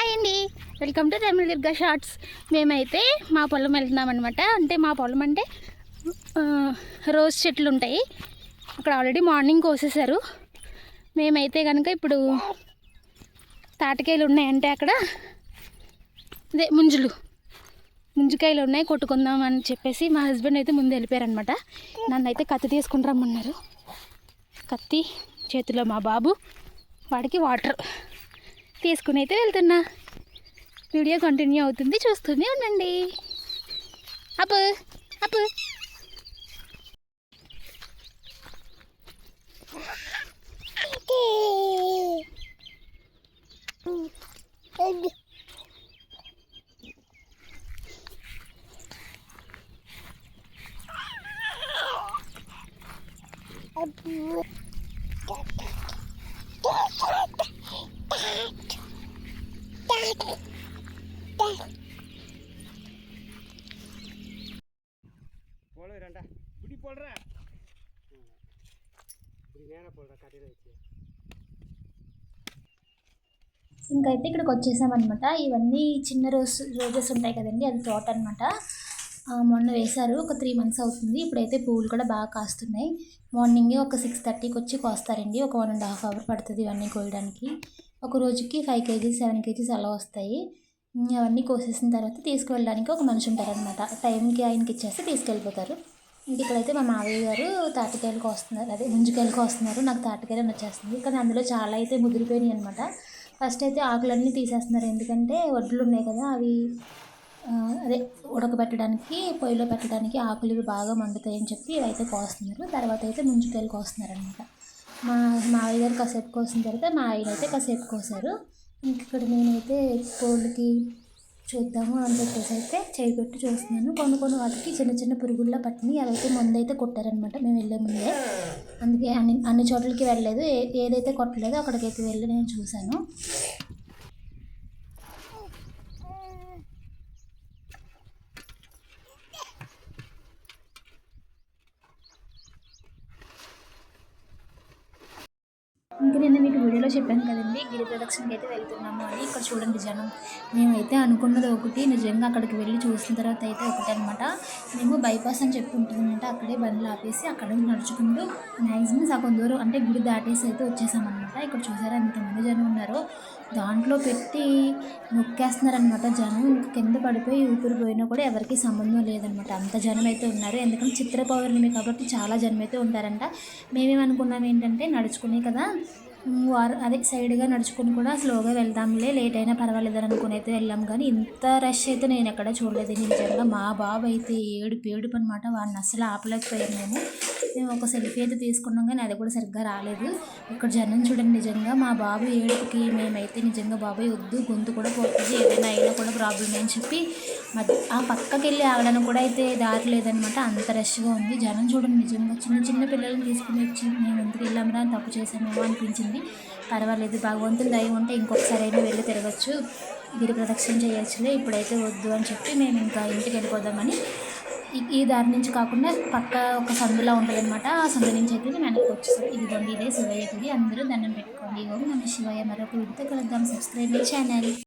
Hi అండి. Welcome to Tamila Durga shorts. మేమైతే మా పొలం వెళ్తున్నాం అనమాట అంటే మా పొలం అంటే రోజ్ చెట్లు ఉంటాయి. అక్కడ ఆల్రెడీ మార్నింగ్ కోసేశారు. మేమైతే కనుక ఇప్పుడు తాటికాయలు ఉన్నాయంటే అక్కడ అదే ముంజులు. ముంజికాయలు ఉన్నాయి కొట్టుకుందాం అని చెప్పేసి మా హస్బెండ్ అయితే ముందు వెళ్ళిపోయారనమాట నన్ను అయితే కత్తి తీసుకుని రమ్మన్నారు. కత్తి చేతిలో మా బాబు వాడికి వాటర్ తీసుకుని అయితే వెళ్తున్నా. వీడియో కంటిన్యూ అవుతుంది చూస్తూనే ఉండండి. అప్పు అప్పు போடுறேன்டா இப்படி போடுறேன் இப்படி நேராக போடுறேன் கட்டையில் வச்சு ఇంకైతే ఇక్కడికి వచ్చేసామన్నమాట ఇవన్నీ చిన్న రోజ్ రోజెస్ ఉంటాయి కదండి అది తోట అనమాట మొన్న వేశారు ఒక త్రీ మంత్స్ అవుతుంది ఇప్పుడైతే పువ్వులు కూడా బాగా కాస్తున్నాయి మార్నింగే ఒక సిక్స్ థర్టీకి వచ్చి కోస్తారండి ఒక వన్ అండ్ హాఫ్ అవర్ పడుతుంది ఇవన్నీ కోయడానికి ఒక రోజుకి ఫైవ్ కేజీస్ సెవెన్ కేజీస్ అలా వస్తాయి ఉమ్, అవన్నీ కోసేసిన తర్వాత తీసుకువెళ్ళడానికి ఒక మనిషి ఉంటారనమాట టైంకి ఆయనకి ఇచ్చేస్తే తీసుకెళ్ళిపోతారు ఇంక ఇక్కడైతే మా మావయ్య గారు తాటికాయలు కోస్తున్నారు అదే ముంజుకాయలు కోస్తున్నారు నాకు తాటికాయలు నచ్చేస్తుంది వచ్చేస్తుంది కానీ అందులో చాలా అయితే ముదిరిపోయినాయి అనమాట ఫస్ట్ అయితే ఆకులన్నీ తీసేస్తున్నారు. ఎందుకంటే వడ్లు ఉన్నాయి కదా అవి అదే ఉడకబెట్టడానికి పొయ్యిలో పెట్టడానికి ఆకులు ఇవి బాగా మండుతాయని చెప్పి ఇవైతే కోస్తున్నారు. తర్వాత అయితే ముంజికాయలు కోస్తున్నారు అనమాట మా మావయ్య గారు కాసేపు కోసిన తర్వాత మా ఆయన అయితే కాసేపు కోసారు. ఇంక ఇక్కడ నేనైతే కోళ్ళకి చూద్దాము అని చెప్పేసి అయితే చేయి పెట్టి చూస్తున్నాను. కొన్ని కొన్ని వాటికి చిన్న చిన్న పురుగుల్లా పట్టినాయి. అవైతే ముందైతే కొట్టారనమాట మేము వెళ్ళే ముందే. అందుకే అన్ని అన్ని చోట్లకి వెళ్ళలేదు. ఏ ఏదైతే కొట్టలేదో అక్కడికైతే వెళ్ళి నేను చూశాను. ఇంకా నేను మీకు వీడియోలో చెప్పాను కదండి గిరి ప్రదక్షిణకి అయితే వెళ్తున్నాము అని. ఇక్కడ చూడండి జనం. మేమైతే అనుకున్నది ఒకటి నిజంగా అక్కడికి వెళ్ళి చూసిన తర్వాత అయితే ఒకటి అనమాట మేము బైపాస్ అని చెప్పి ఉంటుందంట అక్కడే బండ్లు ఆపేసి అక్కడ నడుచుకుంటూ మ్యాక్సిమం సగం దూరం అంటే గుడి దాటేసి అయితే వచ్చేసామన్నమాట. ఇక్కడ చూసారా ఎంతమంది జనం ఉన్నారో. దాంట్లో పెట్టి నొక్కేస్తున్నారనమాట జనం. ఇంకా కింద పడిపోయి ఊపిరి పోయినా కూడా ఎవరికి సంబంధం లేదనమాట అంత జనం అయితే ఉన్నారు. ఎందుకంటే చిత్ర పౌర్ణమి కాబట్టి చాలా జనం అయితే ఉంటారంట. మేమేమనుకున్నాం ఏంటంటే నడుచుకునే కదా. వారు అదే సైడ్గా నడుచుకుని కూడా స్లోగా వెళ్దాంలే లేట్ అయినా పర్వాలేదు అని అనుకుని అయితే వెళ్ళాం. కానీ ఇంత రష్ అయితే నేను ఎక్కడ చూడలేదు. నిజంగా మా బాబు అయితే ఏడుపు ఏడుపు అనమాట వాడిని అస్సలు ఆపలేకపోయాను మేము. మేము ఒక సెల్ఫీ అయితే తీసుకున్నాం కానీ అది కూడా సరిగ్గా రాలేదు. ఇక్కడ జనం చూడండి నిజంగా మా బాబు ఏడుపుకి మేమైతే నిజంగా బాబాయ్ వద్దు గొంతు కూడా పోతుంది. ఏదైనా అయినా కూడా ప్రాబ్లం అని చెప్పి మధ్య ఆ పక్కకి వెళ్ళి ఆగడానికి కూడా అయితే దారి లేదనమాట అంత రష్గా ఉంది. జనం చూడండి నిజంగా చిన్న చిన్న పిల్లల్ని తీసుకుని వచ్చి మేము ఎందుకు వెళ్ళామరా అని తప్పు చేసామేమో అనిపించింది. పర్వాలేదు భగవంతుని దయ ఉంటే ఇంకొకసారి అయినా వెళ్ళి తిరగచ్చు. గిరి ప్రదక్షిణ చేయొచ్చులే ఇప్పుడైతే వద్దు అని చెప్పి మేము ఇంకా ఇంటికి వెళ్ళిపోదామని ఈ- దారి నుంచి కాకుండా పక్క ఒక సందులా ఉంటుందన్నమాట. ఆ సందు నుంచి అయితే మేము వెనక్కి ఇది ఇదిగోండి ఇదే శివయ్య గుడి. అందరూ దండం పెట్టుకోండి. ఓం నమ శివయ్య మరొక వీడితో కలుద్దాం. Subscribe my channel.